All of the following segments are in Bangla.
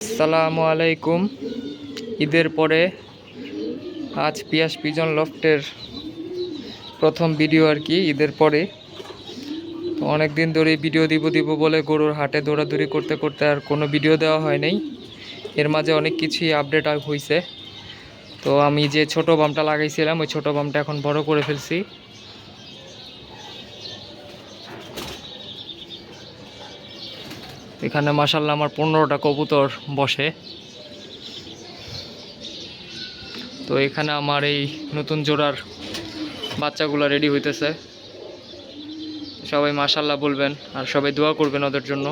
আসসালামু আলাইকুম। ঈদের পরে আজ পিয়াস পিজন লফটের প্রথম ভিডিও আর কি, ঈদের পরে। তো অনেক দিন ধরে ভিডিও দিব দিব বলে গরুর হাটে দৌড়াদৌড়ি করতে করতে আর কোনো ভিডিও দেওয়া হয় নাই। এর মাঝে অনেক কিছুই আপডেট হয়েছে তো আমি যে ছোট বামটা লাগাইছিলাম, ওই ছোট বামটা এখন বড় করে ফেলছি। এখানে মাসাল্লাহ আমার পনেরোটা কবুতর বসে। তো এখানে আমার এই নতুন জোড়ার বাচ্চাগুলো রেডি হইতেছে। সবাই মাসাল্লাহ বলবেন আর সবাই দোয়া করবেন ওদের জন্য।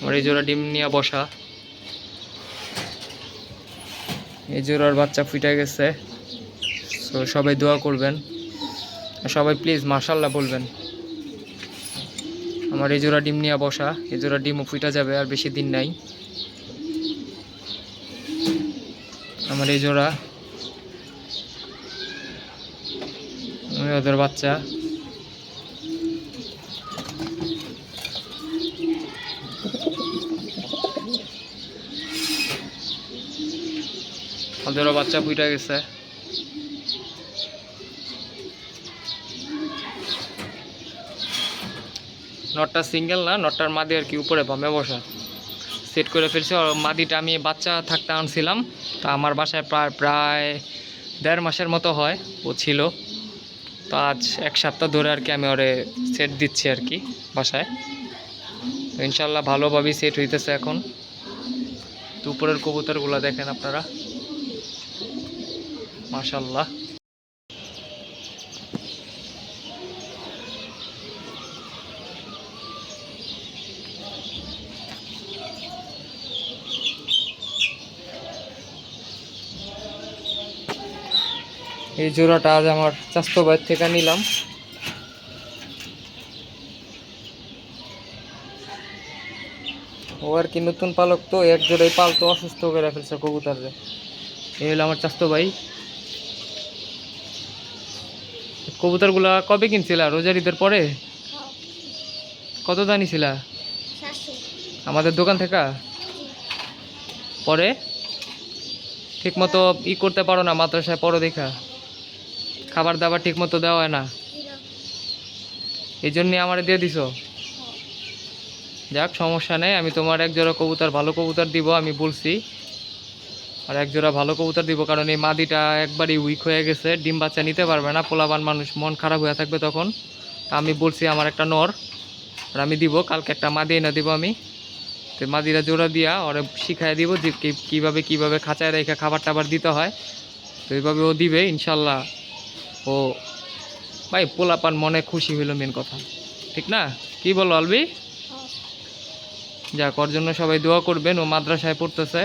আমার এই জোড়া ডিম নিয়ে বসা। এই জোড়ার বাচ্চা ফুটে গেছে। তো সবাই দোয়া করবেন। সবাই প্লিজ মাসাল্লাহ বলবেন। আমার এই জোড়া ডিম নিয়ে বসা, এই জোড়া ডিমও ফুটা যাবে আর বেশি দিন নাই। আমার এই জোড়া ওদের বাচ্চা। ওদেরও বাচ্চা ফুটা গেছে। নটটা সিঙ্গেল না, নটটার মাদি আর কি উপরে বামে বসা। সেট করে ফেলছি মাদিটা আমি বাচ্চা থাকতে আনছিলাম, তা আমার বাসায় প্রায় প্রায় দেড় মাসের মতো হয়, ও ছিল। তো আজ এক সপ্তাহ ধরে আর কি আমি ওরে সেট দিচ্ছি আর কি বাসায়। তো ইনশাল্লাহ ভালোভাবেই সেট হইতেছে এখন। তো উপরের কবুতরগুলো দেখেন আপনারা। মাশাল্লাহ। এই জোড়াটা আজ আমার চাস্তো বাইর থেকে নিলাম। ও আর কি নতুন পালক তো এক জোড়াই পালতো অসুস্থ করে ফেলছে কবুতরে এই হলো আমার চাস্তো ভাই। কবুতরগুলা কবে কিনছিলা? রোজার ঈদের পরে? কত দানি ছিলা আমাদের দোকান থেকে? পরে? ঠিক মতো ই করতে পারো না মাদ্রাসায় পড়ো দেখা। খাবার দাবার ঠিক মতো দেওয়া হয় না। এই জন্যে আমার দিয়ে দিছো। যাক, সমস্যা নেই, আমি তোমার এক জোড়া কবুতর, ভালো কবুতর দিব, আমি বলছি। আর এক জোড়া ভালো কবুতর দিব, কারণ এই মাদিটা একবারই উইক হয়ে গেছে, ডিম বাচ্চা নিতে পারবে না পোলাবান মানুষ, মন খারাপ হয়ে থাকবে তখন। আমি বলছি, আমার একটা নর, আর আমি দিব, কালকে একটা মাদি এনে দিব আমি। তো মাদিরা জোড়া দিয়া, ওরা শিখাই দিব যে কীভাবে কীভাবে খাঁচায় রেখে খাবার টাবার দিতে হয়। তো এইভাবে ও দিবে, ইনশাল্লাহ। ও ভাই পোলাপান মনে খুশি হইল মেন কথা। ঠিক না? কি বলো আলবি? যাক ওর জন্য সবাই দোয়া করবেন ও মাদ্রাসায় পড়তেছে।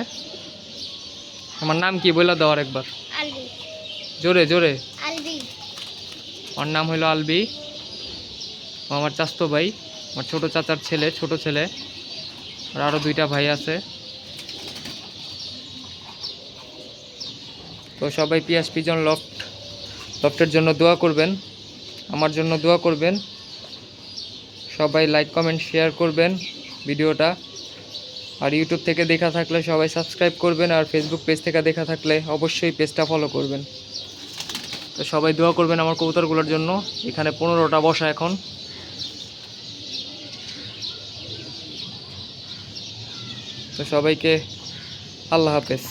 আমার নাম কি বলে দাও একবার আলবি। জোরে জোরে। আলবি। ওর নাম হইল আলবি। ও আমার চাস্তো ভাই আমার ছোট চাচার ছেলে ছোট ছেলে। আর আরও দুইটা ভাই আছে। তো সবাই পিয়াস পিজন লফট। লফটের জন্য দোয়া করবেন, আমার জন্য দোয়া করবেন। সবাই লাইক কমেন্ট শেয়ার করবেন ভিডিওটা। আর ইউটিউব থেকে দেখা থাকলে সবাই সাবস্ক্রাইব করবেন আর ফেসবুক পেজ থেকে দেখা থাকলে অবশ্যই পেজটা ফলো করবেন। তো সবাই দোয়া করবেন আমার কবুতরগুলোর জন্য। এখানে পনেরোটা বসা এখন। তো সবাইকে আল্লাহ হাফেজ।